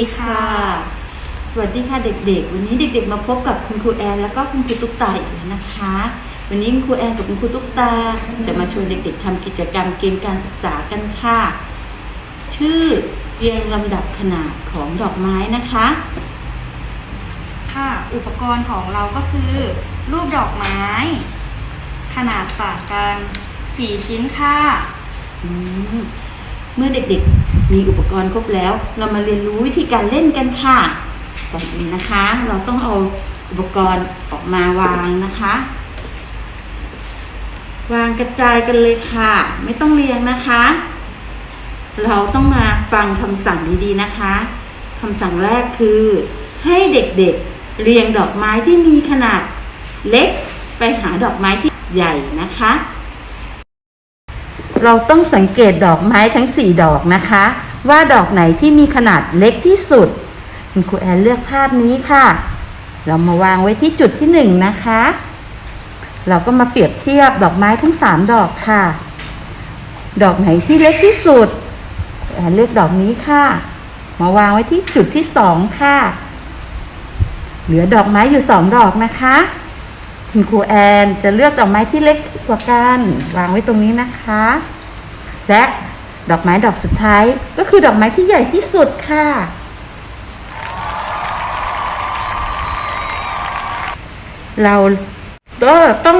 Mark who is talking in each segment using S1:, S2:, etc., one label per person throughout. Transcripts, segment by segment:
S1: ดีค่ะ สวัสดีค่ะเด็กๆ วันนี้เด็ก ๆ มาพบกับคุณครูแอนแล้วก็คุณครูตุ๊กตาอีกแล้วนะคะ วันนี้คุณครูแอนกับคุณครูตุ๊กตา จะมาชวนเด็ก ๆทำกิจกรรมเกมการศึกษากันค่ะ ชื่อเรียงลำดับขนาดของดอกไม้นะคะ
S2: ค่ะ อุปกรณ์ของเราก็คือ รูปดอกไม้ ขนาดต่างกัน4ชิ้นค่ะ
S1: อื มเมื่อเด็กๆ มีอุปกรณ์ครบแล้ว เรามาเรียนรู้วิธีการเล่นกันค่ะก่อนอื่นนะคะ เราต้องเอาอุปกรณ์ออกมาวางนะคะ วางกระจายกันเลยค่ะ ไม่ต้องเรียงนะคะ เราต้องมาฟังคำสั่งดีๆนะคะคำสั่งแรกคือ ให้เด็กๆเรียงดอกไม้ที่มีขนาดเล็กไปหาดอกไม้ที่ใหญ่นะคะ เราต้องสังเกตดอกไม้ทั้ง 4 ดอกนะคะ ว่าดอกไหนที่มีขนาดเล็กที่สุด คุณครูแอนเลือกภาพนี้ค่ะ เรามาวางไว้ที่จุดที่ 1 นะคะ เราก็มาเปรียบเทียบดอกไม้ทั้ง 3 ดอกค่ะ ดอกไหนที่เล็กที่สุดแอนเลือกดอกนี้ค่ะ มาวางไว้ที่จุดที่ 2 ค่ะ เหลือดอกไม้อยู่ 2 ดอกนะคะ คุณครูแอนจะเลือกดอกไม้ที่เล็กกว่ากัน วางไว้ตรงนี้นะคะ และดอกไม้ดอกสุดท้ายก็คือดอกไม้ที่ใหญ่ที่สุดค่ะ เราก็ต้อง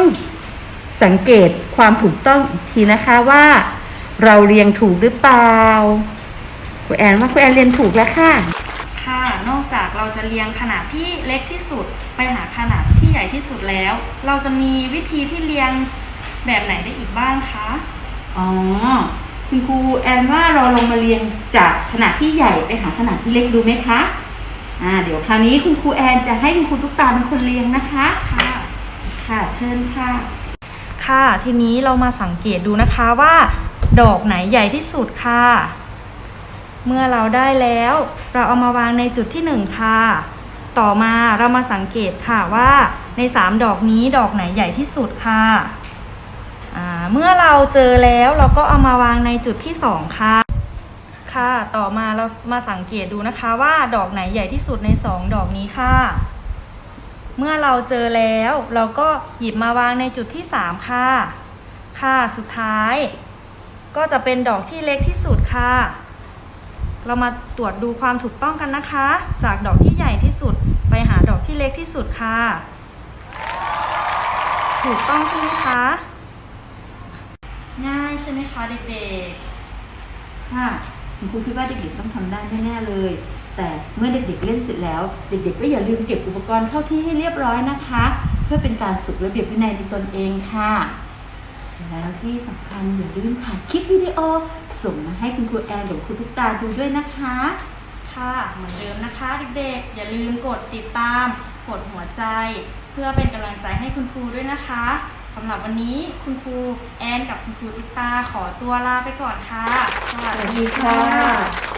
S1: สังเกตความถูกต้องทีนะคะว่า เราเรียงถูกหรือเปล่าครูแอนว่าครูแอนเรียนถูกแล้วค่ะ
S2: ค่ะ นอกจากเราจะเรียงขนาดที่เล็กที่สุดไปหาขนาดที่ ญ่ที่สุดแล้ว เราจะมีวิธีที่เรียงแบบไหนได้อีกบ้างคะ
S1: อ๋อ คุณครูแอนว่าเราลองมาเรียงจากขนาดที่ใหญ่ไปหาขนาดที่เล็กดูไหมคะ อ่า เดี๋ยวคราวนี้คุณครูแอนจะให้คุณครูตุ๊กตาเป็นคนเรียงนะคะ
S2: ค่ะ
S1: ค่ะ เชิญค่ะ
S2: ค่ะ ทีนี้เรามาสังเกตดูนะคะว่า ดอกไหนใหญ่ที่สุดค่ะ เมื่อเราได้แล้ว เราเอามาวางในจุดที่หนึ่งค่ะ ต่อมาเรามาสังเกตค่ะว่าในสามดอกนี้ดอกไหนใหญ่ที่สุดค่ะ เมื่อเราเจอแล้วเราก็เอามาวางในจุดที่สองค่ะ ค่ะ ต่อมาเรามาสังเกตดูนะคะว่าดอกไหนใหญ่ที่สุดในสองดอกนี้ค่ะ เมื่อเราเจอแล้วเราก็หยิบมาวางในจุดที่ 3 ค่ะ ค่ะ สุดท้าย ก็จะเป็นดอกที่เล็กที่สุดค่ะ เรามาตรวจดูความถูกต้องกันนะคะ จากดอกที่ใหญ่ที่สุด ไปหาดอกที่เล็กที่สุดค่ะ ถูกต้องใช่ไหมคะ ง่ายใช่ไหมคะเด็ก
S1: ค่ะคุณครูคิดว่าเด็กๆต้องทำได้แน่ๆเลย แต่เมื่อเด็กๆเล่นเสร็จแล้ว เด็ก ๆ ก็อย่าลืมเก็บอุปกรณ์เข้าที่ให้เรียบร้อยนะคะ เพื่อเป็นการฝึกระเบียบวินัยในตนเองค่ะแล้วที่สำคัญอย่าลืมถ่ายคลิปวิดีโอ ส่งมาให้คุณครูแอนหรือคุณทุกตาดูด้วยนะคะ
S2: ๆค่ะเหมือนเดิมนะคะเด็กๆ อย่าลืมกดติดตาม กดหัวใจ เพื่อเป็นกำลังใจให้คุณครูด้วยนะคะสำหรับวันนี้คุณครูแอนกับคุณครูติ๊กตาขอตัวลาไปก่อนค่ะ สวัส
S1: สวัส
S2: ดี
S1: ดี
S2: ค่ะ
S1: ค่ะ